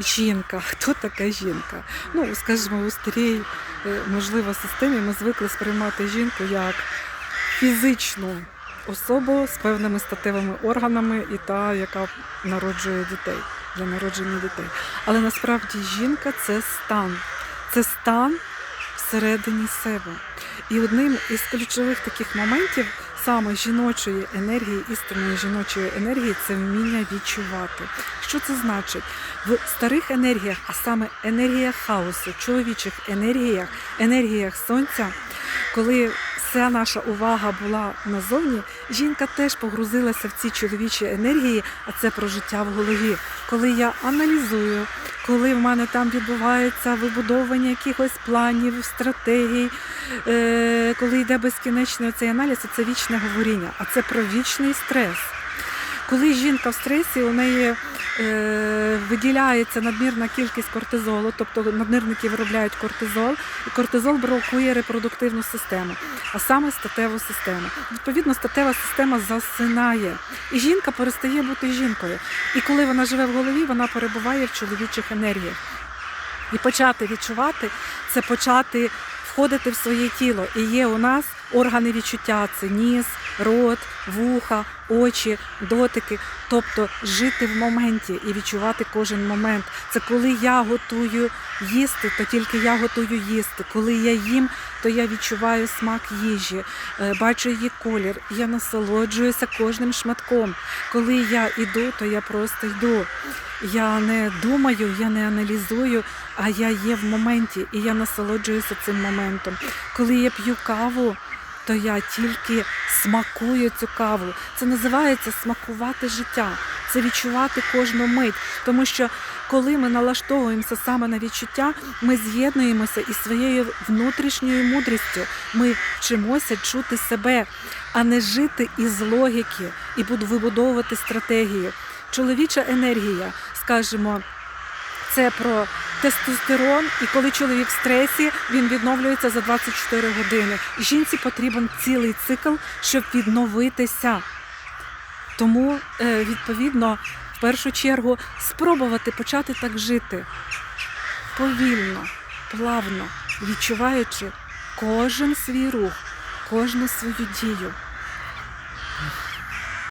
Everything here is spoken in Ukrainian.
жінка. Хто така жінка? Ну, скажімо, у старій, е, можливо, системі ми звикли сприймати жінку як фізичну особу з певними статевими органами і та, яка народжує дітей для народження дітей. Але насправді жінка це стан. Це стан всередині себе. І одним із ключових таких моментів саме жіночої енергії, істинної жіночої енергії це вміння відчувати. Що це значить? В старих енергіях, а саме енергіях хаосу, чоловічих енергіях, енергіях сонця, коли вся наша увага була назовні, жінка теж погрузилася в ці чоловічі енергії, а це про життя в голові. Коли я аналізую, коли в мене там відбувається вибудовування якихось планів, стратегій, е, коли йде безкінечний цей аналіз, це вічне говоріння, а це про вічний стрес. Коли жінка в стресі, у неї виділяється надмірна кількість кортизолу, тобто надмірники виробляють кортизол, і кортизол блокує репродуктивну систему, а саме статеву систему. Відповідно, статева система засинає, і жінка перестає бути жінкою. І коли вона живе в голові, вона перебуває в чоловічих енергіях. І почати відчувати це почати входити в своє тіло. І є у нас органи відчуття: це ніс, рот, вуха, очі, дотики. Тобто жити в моменті і відчувати кожен момент. Це коли я готую їсти, то тільки я готую їсти. Коли я їм, то я відчуваю смак їжі, е, бачу її колір, я насолоджуюся кожним шматком. Коли я йду, то я просто йду. Я не думаю, я не аналізую, а я є в моменті і я насолоджуюся цим моментом. Коли я п'ю каву, то я тільки смакую цю каву. Це називається смакувати життя, це відчувати кожну мить. Тому що коли ми налаштовуємося саме на відчуття, ми з'єднуємося із своєю внутрішньою мудрістю. Ми вчимося чути себе, а не жити із логіки і вибудовувати стратегію. Чоловіча енергія, скажімо, це про тестостерон, і коли чоловік в стресі, він відновлюється за 24 години. Жінці потрібен цілий цикл, щоб відновитися. Тому, е, відповідно, в першу чергу спробувати почати так жити повільно, плавно, відчуваючи кожен свій рух, кожну свою дію.